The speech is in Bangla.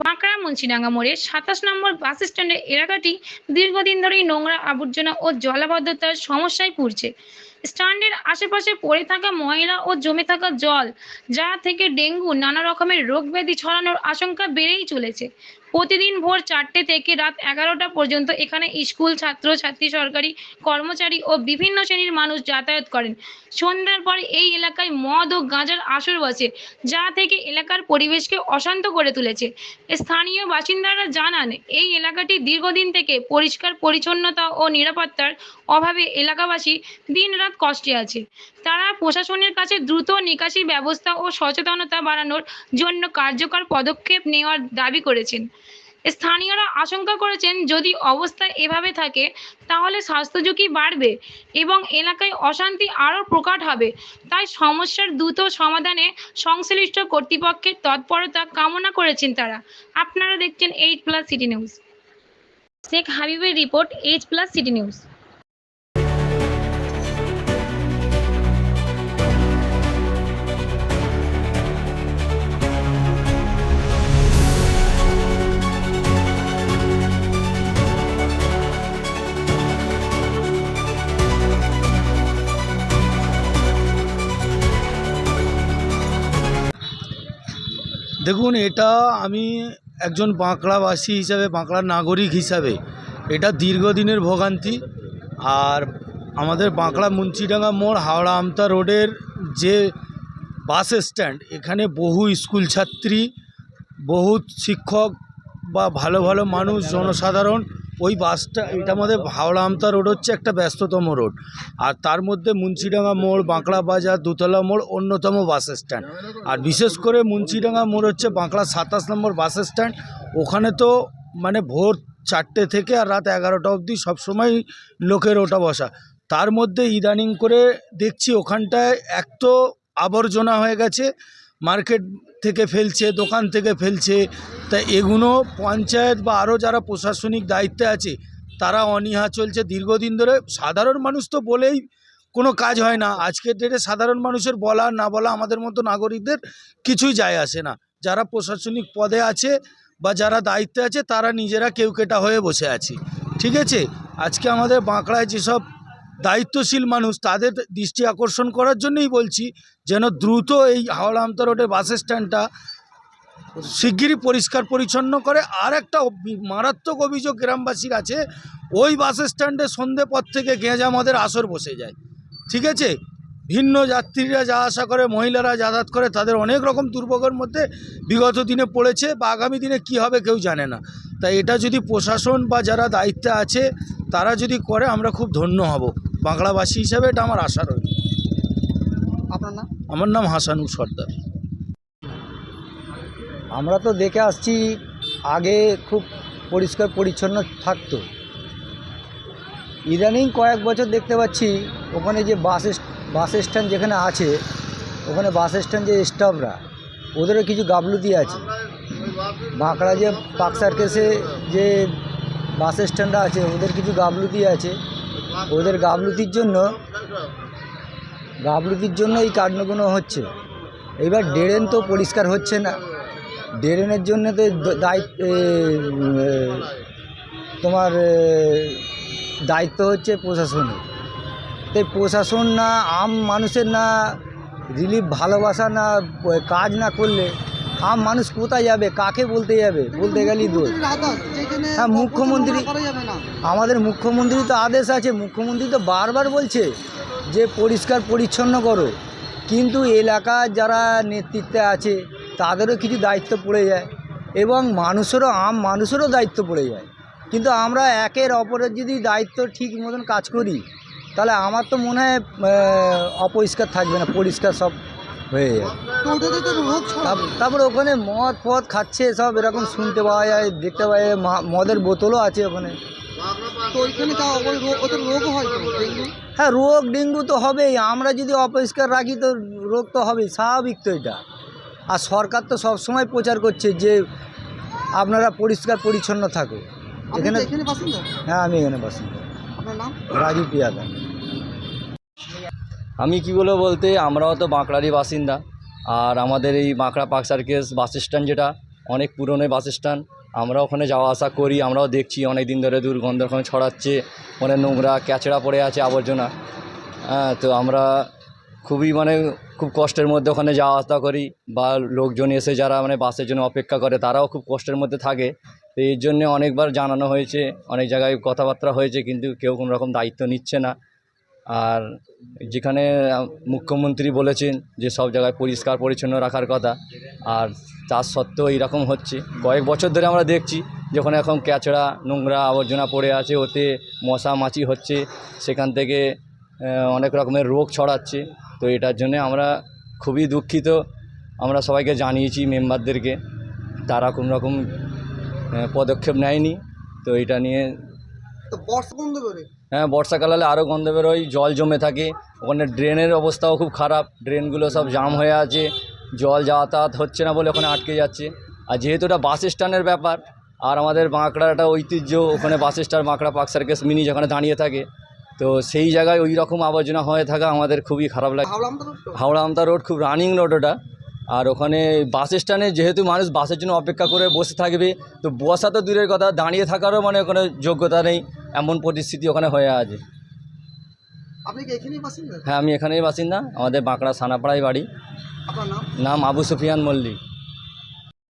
বাঁকড়া, মুন্সিডাঙ্গা মোড়ে সাতাশ নম্বর বাস স্ট্যান্ডের এলাকাটি দীর্ঘদিন ধরেই নোংরা আবর্জনা ও জলাবদ্ধতার সমস্যায় পড়ছে। স্ট্যান্ডের আশেপাশে পড়ে থাকা ময়লা ও জমে থাকা জল, যা থেকে ডেঙ্গু, নানা রকমের রোগ ব্যাধি ছড়ানোর আশঙ্কা বেড়েই চলেছে। প্রতিদিন ভোর চারটে থেকে রাত এগারোটা পর্যন্ত এখানে স্কুল, ছাত্র, ছাত্রী, সরকারি কর্মচারী ও বিভিন্ন শ্রেণির মানুষ যাতায়াত করেন। সন্ধ্যার পরে এই এলাকায় মদ ও গাঁজার আসর বসে, যা থেকে এলাকার পরিবেশকে অশান্ত করে তুলেছে। স্থানীয় বাসিন্দারা জানান, এই এলাকাটি দীর্ঘদিন থেকে পরিষ্কার, পরিচ্ছন্নতা ও নিরাপত্তার অভাবে এলাকাবাসী দিনরাত কষ্টে আছে। তারা প্রশাসনের কাছে দ্রুত নিকাশি ব্যবস্থা ও সচেতনতা বাড়ানোর জন্য কার্যকর পদক্ষেপ নেওয়ার দাবি করেছেন। স্থানীয়রা আশঙ্কা করেছেন, যদি অবস্থা এভাবে থাকে, তাহলে স্বাস্থ্য ঝুঁকি বাড়বে এবং এলাকায় অশান্তি আরও প্রকাট হবে। তাই সমস্যার দ্রুত সমাধানে সংশ্লিষ্ট কর্তৃপক্ষের তৎপরতা কামনা করেছেন তারা। আপনারা দেখছেন eight plus city news Sheikh হাবিবের report eight plus city news দেখুন, এটা আমি একজন বাঁকড়াবাসী হিসাবে, বাঁকড়ার নাগরিক হিসাবে, এটা দীর্ঘদিনের ভোগান্তি। আর আমাদের বাঁকড়া মুন্সিডাঙ্গা মোড়, হাওড়া আমতা রোডের যে বাস স্ট্যান্ড, এখানে বহু স্কুল ছাত্রী বহু শিক্ষক বা ভালো ভালো মানুষ, জনসাধারণ ওই বাসটা, এটা আমাদের হাওড়া আমতা রোড হচ্ছে একটা ব্যস্ততম রোড। আর তার মধ্যে মুন্সিডাঙ্গা মোড়, বাঁকড়া বাজার, দুতলা মোড়, অন্যতম বাস স্ট্যান্ড। আর বিশেষ করে মুন্সিডাঙ্গা মোড় হচ্ছে বাঁকড়া সাতাশ নম্বর বাস স্ট্যান্ড। ওখানে তো মানে ভোর চারটে থেকে আর রাত এগারোটা অবধি সবসময় লোকের ওটা বসা। তার মধ্যে ইদানিং করে দেখছি ওখানটায় এক তো আবর্জনা হয়ে গেছে, মার্কেট থেকে ফেলছে, দোকান থেকে ফেলছে, তা এগুলো পঞ্চায়েত বা আরও যারা প্রশাসনিক দায়িত্বে আছে, তারা অনীহা চলছে। দীর্ঘদিন ধরে সাধারণ মানুষ তো বলেই কোনো কাজ হয় না। আজকের ডেটে সাধারণ মানুষের বলা, না বলা আমাদের মতো নাগরিকদের কিছুই যায় আসে না। যারা প্রশাসনিক পদে আছে বা যারা দায়িত্বে আছে, তারা নিজেরা কেউ কেটা হয়ে বসে আছে। ঠিক আছে? আজকে আমাদের বাঁকড়ায় যেসব দায়িত্বশীল মানুষ, তাদের দৃষ্টি আকর্ষণ করার জন্যই বলছি যেন দ্রুত এই হাওড়া আমতা রোডের বাস স্ট্যান্ডটা শিগগিরই পরিষ্কার পরিচ্ছন্ন করে। আর একটা মারাত্মক অভিযোগ গ্রামবাসীর আছে, ওই বাস স্ট্যান্ডে সন্ধে পর থেকে গেঁজা মদের আসর বসে যায়। ঠিক আছে? ভিন্ন যাত্রীরা যা আসা করে, মহিলারা যাতায়াত করে, তাদের অনেক রকম দুর্ভোগের মধ্যে বিগত দিনে পড়েছে, বা আগামী দিনে কি হবে কেউ জানে না। তাই এটা যদি প্রশাসন বা যারা দায়িত্বে আছে, তারা যদি করে, আমরা খুব ধন্য হব। বাংলাবাসী হিসাবে এটা আমার আশা রয়েছে আপনার নাম? আমার নাম হাসানুর সর্দার। আমরা তো দেখে আসছি আগে খুব পরিষ্কার পরিচ্ছন্ন থাকতো। ইদানিং কয়েক বছর দেখতে পাচ্ছি ওখানে যে বাস বাস স্ট্যান্ড যেখানে আছে ওখানে বাস স্ট্যান্ড যে স্টাফরা ওদেরও কিছু গাফলতি আছে। বাঁকড়া যে পাক সার্কেসে যে বাস স্ট্যান্ডটা আছে ওদের কিছু গাফলতি আছে। ওদের গাফলতির জন্য গাফলতির জন্য এই কাণ্ডগুলো হচ্ছে। এবার ড্রেন তো পরিষ্কার হচ্ছে না। ড্রেনের জন্য তো দায়িত্ব তোমার দায়িত্ব হচ্ছে প্রশাসনের। তাই প্রশাসন না, আম মানুষের না রিলিফ ভালোবাসা না কাজ না করলে আম মানুষ কোথায় যাবে? কাকে বলতে যাবে? বলতে গেলেই দোষ। হ্যাঁ মুখ্যমন্ত্রী আমাদের মুখ্যমন্ত্রী তো আদেশ আছে। মুখ্যমন্ত্রী তো বারবার বলছে যে পরিষ্কার পরিচ্ছন্ন করো। কিন্তু এলাকার যারা নেতৃত্বে আছে তাদেরও কিছু দায়িত্ব পড়ে যায় এবং মানুষেরও আম মানুষেরও দায়িত্ব পড়ে যায়। কিন্তু আমরা একের অপরের যদি দায়িত্ব ঠিক মতন কাজ করি তাহলে আমার তো মনে হয় অপরিষ্কার থাকবে না পরিষ্কার সব হয়ে যায়। তারপরে ওখানে মদ ফদ খাচ্ছে সব এরকম শুনতে পাওয়া যায় দেখতে পাওয়া যায় মদের বোতলও আছে ওখানে। তো ওইখানে রোগও হয় হ্যাঁ রোগ ডেঙ্গু তো হবেই আমরা যদি অপরিষ্কার রাখি তো রোগ তো হবেই স্বাভাবিক তো এটা। আর সরকার তো সব সময় প্রচার করছে যে আপনারা পরিষ্কার পরিচ্ছন্ন থাকো এখানে হ্যাঁ আমি এখানে বাসিন্দা। আপনার নাম? রাজু পিয়াদা। আমি কি বলব বলতে, আমরাও তো বাঁকড়ারই বাসিন্দা। আর আমাদের এই বাঁকড়া পার্ক সার্কেস বাস স্ট্যান্ড যেটা, অনেক পুরনো বাস স্ট্যান্ড। আমরা ওখানে যাওয়া আসা করি, আমরাও দেখছি অনেক দিন ধরে দুর্গন্ধ ওখানে ছড়াচ্ছে, ওখানে নোংরা ক্যাচড়া পড়ে আছে আবর্জনা। হ্যাঁ তো আমরা খুবই মানে খুব কষ্টের মধ্যে ওখানে যাওয়া আসা করি, বা লোকজন এসে যারা মানে বাসের জন্য অপেক্ষা করে, তারাও খুব কষ্টের মধ্যে থাকে। তো এর জন্যে অনেকবার জানানো হয়েছে, অনেক জায়গায় কথাবার্তা হয়েছে, কিন্তু কেউ কোনো রকম দায়িত্ব নিচ্ছে না। আর যেখানে মুখ্যমন্ত্রী বলেছেন যে সব জায়গায় পরিষ্কার পরিচ্ছন্ন রাখার কথা। আর তার সত্ত্বেও এইরকম হচ্ছে। কয়েক বছর ধরে আমরা দেখছি যখন এখন ক্যাচড়া, নোংরা আবর্জনা পড়ে আছে, ওতে মশা মাছি হচ্ছে, সেখান থেকে অনেক রকমের রোগ ছড়াচ্ছে। তো এটার জন্য আমরা খুবই দুঃখিত। আমরা সবাইকে জানিয়েছি মেম্বারদেরকে। তারা কোনো রকম পদক্ষেপ নেয়নি। তো এটা নিয়ে বন্ধ করে? হ্যাঁ বর্ষাকাল হলে আরও গন্ধ বেরোয়, জল জমে থাকে। ওখানে ড্রেনের অবস্থাও খুব খারাপ। ড্রেনগুলো সব জাম হয়ে আছে। জল যাতায়াত হচ্ছে না বলে ওখানে আটকে যাচ্ছে। আর যেহেতু এটা বাস স্ট্যান্ডের ব্যাপার, আর আমাদের বাঁকড়ার একটা ঐতিহ্য, ওখানে bus stand, Bankra park circus mini যেখানে দাঁড়িয়ে থাকে। তো সেই জায়গায় ওই রকম আবর্জনা হয়ে থাকা আমাদের খুবই খারাপ লাগে। হাওড়া আমতা রোড খুব রানিং রোড ওটা। আর ওখানে বাস স্ট্যান্ডে যেহেতু মানুষ বাসের জন্য অপেক্ষা করে বসে থাকবে, তো বসা তো দূরের কথা, দাঁড়িয়ে থাকারও মানে ওখানে যোগ্যতা নেই। এমন পরিস্থিতি ওখানে হয়ে আছে। আপনি কি এখানেই বাসিন্দা? হ্যাঁ আমি এখানেই বাসিন্দা। আমাদের বাঁকড়া সানাপাড়ায় বাড়ি। আপনার নাম? নাম আবু সুফিয়ান মল্লিক।